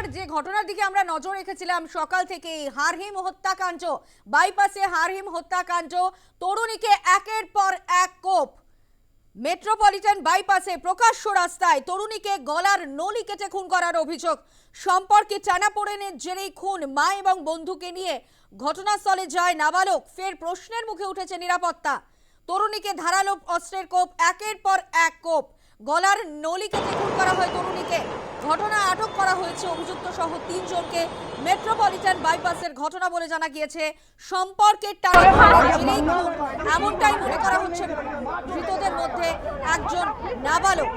এবার যে ঘটনার দিকে আমরা নজর রেখেছিলাম, সকাল থেকে হারহিম হত্যাকাণ্ড, বাইপাসে হারহিম হত্যাকাণ্ড, তরুণীকে একের পর এক কোপ। মেট্রোপলিটন বাইপাসে প্রকাশ্য রাস্তায় তরুণীকে গলার নলি কেটে খুন করার অভিযোগ। সম্পর্কে টানাপোড়েনের জেরেই খুন মা এবং বন্ধুকে নিয়ে ঘটনাস্থলে যায় নাবালক, ফের প্রশ্নের মুখে উঠেছে নিরাপত্তা। তরুণীকে ধারালো অস্ত্রের কোপ, একের পর এক কোপ। গলার নলি কেটে খুন করা হয় তরুণীকে। ঘটনা আটক করা হয়েছে অভিযুক্ত সহ তিনজনকে। মেট্রোপলিটন বাইপাসের ঘটনা বলে জানা গিয়েছে সম্পর্কের এমনটাই মনে করা হচ্ছে ধৃতদের মধ্যে একজন নাবালক।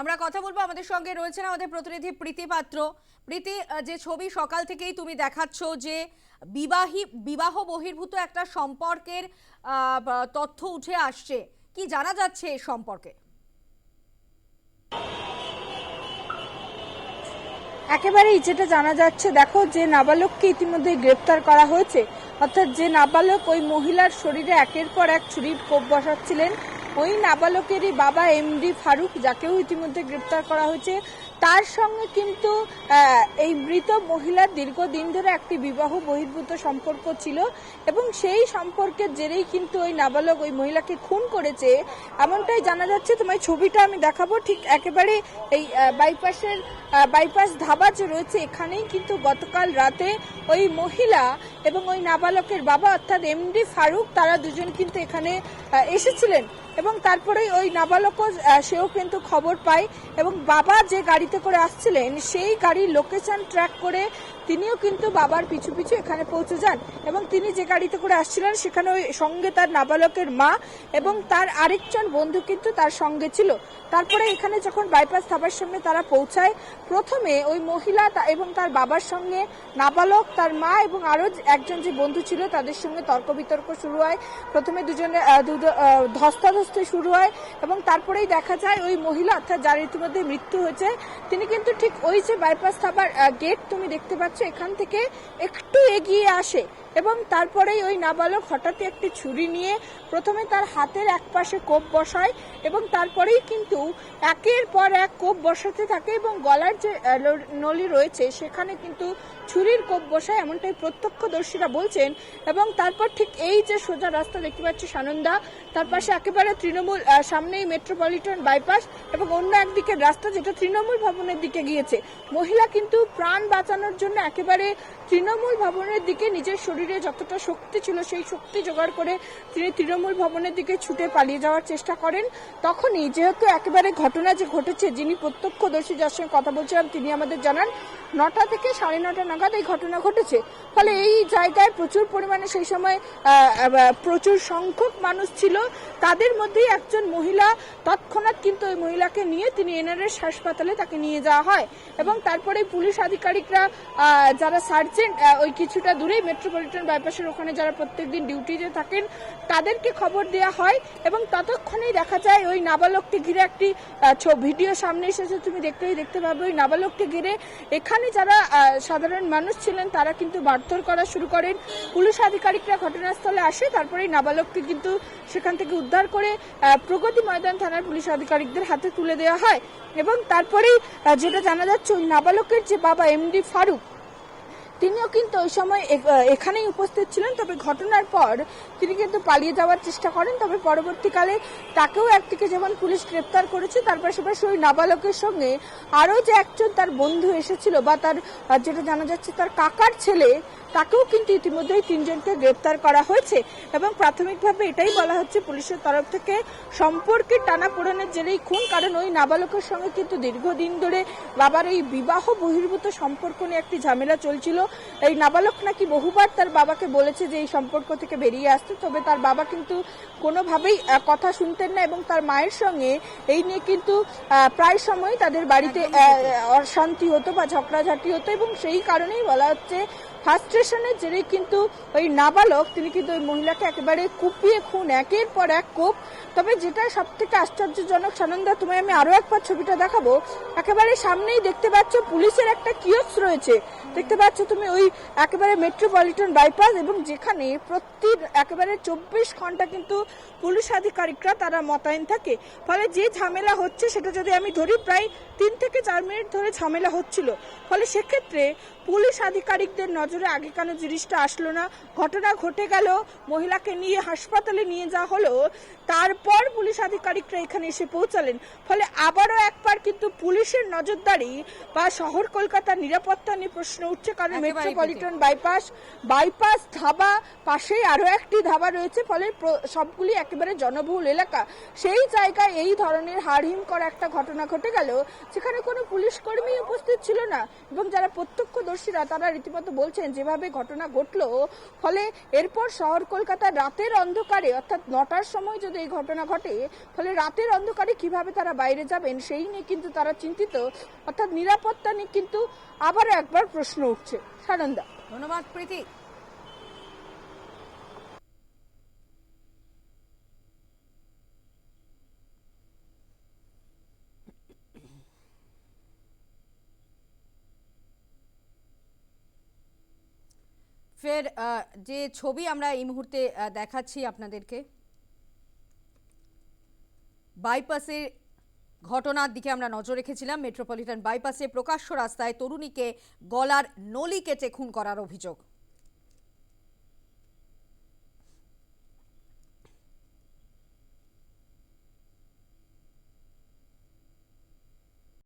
আমরা কথা বলব আমাদের সঙ্গে রয়েছেন আমাদের প্রতিনিধি প্রীতি পাত্র। প্রীতি যে ছবি সকাল থেকেই তুমি দেখাচ্ছ যে বিবাহী, বিবাহ বহির্ভূত একটা সম্পর্কের তথ্য উঠে আসছে, কি জানা যাচ্ছে এই সম্পর্কে? একেবারেই যেটা জানা যাচ্ছে, দেখো যে নাবালককে ইতিমধ্যে গ্রেপ্তার করা হয়েছে। অর্থাৎ যে নাবালক ওই মহিলার শরীরে একের পর এক ছুরির কোপ বসাচ্ছিলেন ওই নাবালকেরই বাবা এমডি ফারুক, যাকেও ইতিমধ্যে গ্রেপ্তার করা হয়েছে। তার সঙ্গে কিন্তু এই মৃত মহিলার দীর্ঘদিন ধরে একটি বিবাহ বহির্ভূত সম্পর্ক ছিল এবং সেই সম্পর্কের জেরেই কিন্তু ওই নাবালক ওই মহিলাকে খুন করেছে। এমনটাই জানা যাচ্ছে। তোমার ছবিটা আমি দেখাবো। ঠিক একেবারে এই বাইপাসের বাইপাস ধাবা যে রয়েছে, এখানেই কিন্তু গতকাল রাতে ওই মহিলা এবং ওই নাবালকের বাবা, অর্থাৎ এমডি ফারুক, তারা দুজন কিন্তু এখানে এসেছিলেন। এবং তারপরে ওই নাবালকও সেও কিন্তু খবর পায়। এবং বাবা যে গাড়িতে করে আসছিলেন, সেই গাড়ির লোকেশন ট্র্যাক করে তিনিও কিন্তু বাবার পিছু পিছু এখানে পৌঁছে যান এবং তিনি যে গাড়িতে করে আসছিলেন, সেখানে ওই সঙ্গে তার নাবালকের মা এবং তার আরেকজন বন্ধু কিন্তু তার সঙ্গে ছিল। তারপরে এখানে যখন বাইপাস ধাবার সামনে তারা পৌঁছায়, প্রথমে ওই মহিলা এবং তার বাবার সঙ্গে নাবালক, তার মা এবং আরও একজন যে বন্ধু ছিল, তাদের সঙ্গে তর্ক বিতর্ক শুরু হয়। প্রথমে দুজনে ধস্তাধস্তি শুরু হয় এবং তারপরেই দেখা যায় ওই মহিলা, অর্থাৎ যার ইতিমধ্যে মৃত্যু হয়েছে, তিনি কিন্তু ঠিক ওই যে বাইপাস থাবার গেট তুমি দেখতে পাচ্ছ এখান থেকে একটু এগিয়ে আসে এবং তারপরেই ওই নাবালক হঠাৎই একটি ছুরি নিয়ে প্রথমে তার হাতের এক পাশে কোপ বসায় এবং তারপরেই কিন্তু একের পর এক কোপ বসাতে থাকে এবং গলার যে নলি রয়েছে সেখানে কিন্তু ছুরির কোপ বসায় এমনটাই প্রত্যক্ষদর্শীরা বলছেন এবং তারপর ঠিক এই যে সোজা রাস্তা দেখতে পাচ্ছি সানন্দা, তার পাশে একেবারে তৃণমূল সামনেই মেট্রোপলিটন বাইপাস এবং অন্য একদিকে রাস্তা যেটা তৃণমূল ভবনের দিকে গিয়েছে। মহিলা কিন্তু প্রাণ বাঁচানোর জন্য একেবারে তৃণমূল ভবনের দিকে নিজের শরীরে যতটা শক্তি ছিল সেই শক্তি জোগাড় করে তিনি তৃণমূল ভবনের দিকে ছুটে পালিয়ে যাওয়ার চেষ্টা করেন। তখনই যেহেতু একেবারে ঘটনা যে ঘটেছে, যিনি প্রত্যক্ষদর্শী যার সঙ্গে কথা বলছিলাম, তিনি আমাদের জানান, নটা থেকে সাড়ে নটা নাগাদ এই ঘটনা ঘটেছে। ফলে এই জায়গায় প্রচুর পরিমাণে সেই সময় প্রচুর সংখ্যক মানুষ ছিল। তাদের মধ্যেই একজন মহিলা তৎক্ষণাৎ কিন্তু ওই মহিলাকে নিয়ে তিনি এনআরএস হাসপাতালে তাকে নিয়ে যাওয়া হয় এবং তারপরে পুলিশ আধিকারিকরা যারা সার্জেন্ট ওই কিছুটা দূরেই মেট্রোপলিটন বাইপাসের ওখানে যারা প্রত্যেকদিন ডিউটিতে থাকেন, তাদেরকে খবর দেওয়া হয় এবং ততক্ষণেই দেখা যায় ওই নাবালককে ঘিরে একটি ভিডিও সামনে এসেছে। তুমি দেখতেই দেখতে পাবে, ওই নাবালককে ঘিরে এখানে যারা সাধারণ মানুষ ছিলেন, তারা কিন্তু মারধর করা শুরু করেন। পুলিশ আধিকারিকরা ঘটনাস্থলে আসে, তারপরে নাবালককে কিন্তু সেখান থেকে উদ্ধার করে প্রগতি ময়দান থানার পুলিশ আধিকারিকদের হাতে তুলে দেওয়া হয়। এবং তারপরেই যেটা জানা যাচ্ছে, ওই নাবালকের যে বাবা এমডি ফারুক তিনিও কিন্তু ওই সময় এখানেই উপস্থিত ছিলেন। তবে ঘটনার পর তিনি কিন্তু পালিয়ে যাওয়ার চেষ্টা করেন। তবে পরবর্তীকালে তাকেও একদিকে যেমন পুলিশ গ্রেপ্তার করেছে তার পাশাপাশি ওই নাবালকের সঙ্গে আরও যে একজন তার বন্ধু এসেছিল বা তার যেটা জানা যাচ্ছে তার কাকার ছেলে, তাকেও কিন্তু ইতিমধ্যেই তিনজনকে গ্রেপ্তার করা হয়েছে এবং প্রাথমিকভাবে এটাই বলা হচ্ছে পুলিশের তরফ থেকে সম্পর্কের টানা পোড়ানোর জেরেই খুন, কারণ ওই নাবালকের সঙ্গে কিন্তু দীর্ঘদিন ধরে বাবার এই বিবাহ বহির্ভূত সম্পর্ক নিয়ে একটি ঝামেলা চলছিল। এই নাবালক নাকি বহুবার তার বাবাকে বলেছে যে এই সম্পর্ক থেকে বেরিয়ে আসতে, তবে তার বাবা কিন্তু কোনোভাবেই কথা শুনতেন না এবং তার মায়ের সঙ্গে এই নিয়ে কিন্তু প্রায় সময় তাদের বাড়িতে অশান্তি হতো বা ঝগড়াঝাটি হতো এবং সেই কারণেই বলা হচ্ছে ফার্স্ট্রেশনের জেরে কিন্তু ওই নাবালক, তিনি কিন্তু ওই মহিলাকে একেবারে কুপিয়ে খুন, একের পর এক কোপ। তবে যেটা সব থেকে আশ্চর্যজনক, সানন্দা, তোমায় আমি আরও একবার ছবিটা দেখাবো। একেবারে সামনেই দেখতে পাচ্ছ পুলিশের একটা কিয়স রয়েছে। দেখতে পাচ্ছ তুমি ওই একেবারে মেট্রোপলিটন বাইপাস এবং যেখানে প্রতি একেবারে চব্বিশ ঘণ্টা কিন্তু পুলিশ আধিকারিকরা তারা মোতায়েন থাকে। ফলে যে ঝামেলা হচ্ছে সেটা যদি আমি ধরি প্রায় তিন থেকে চার মিনিট ধরে ঝামেলা হচ্ছিল। ফলে সেক্ষেত্রে পুলিশ আধিকারিকদের নজরে আগে কেন জিনিসটা আসলো না? ঘটনা ঘটে গেল মহিলাকে নিয়ে হাসপাতালে নিয়ে যাওয়া হলো তারপর পুলিশ আধিকারিকরা এখানে এসে পৌঁছালেন। ফলে আবারও একবার কিন্তু পুলিশের নজরদারি বা শহর কলকাতার নিরাপত্তা নিয়ে প্রশ্ন উঠছে কারণ মেট্রোপলিটন বাইপাস বাইপাস ধাবা পাশেই আরও একটি ধাবা রয়েছে। ফলে সবগুলি একেবারে জনবহুল এলাকা। সেই জায়গায় এই ধরনের হাড়হিম করা একটা ঘটনা ঘটে গেল, যেখানে কোনো পুলিশ কর্মী উপস্থিত ছিল না এবং যারা প্রত্যক্ষদর্শীরা তারা রীতিমতো বলছেন যেভাবে ঘটনা ঘটলো, ফলে এরপর শহর কলকাতার রাতের অন্ধকারে, অর্থাৎ নটার সময় যদি এই ঘটনা ঘটে, ফলে রাতের অন্ধকারে কীভাবে তারা বাইরে যাবেন সেই নিয়ে কিন্তু তারা চিন্তিত, অর্থাৎ নিরাপত্তা নিয়ে কিন্তু আবারও একবার প্রশ্ন উঠছে। সানন্দা। ধন্যবাদ, প্রীতি। ফের যে ছবি আমরা এই মুহূর্তে দেখাচ্ছি আপনাদেরকে, বাইপাসের ঘটনার দিকে আমরা নজর রেখেছিলাম। মেট্রোপলিটন বাইপাসে প্রকাশ্য রাস্তায় তরুণীকে গলার নলি কেটে খুন করার অভিযোগ।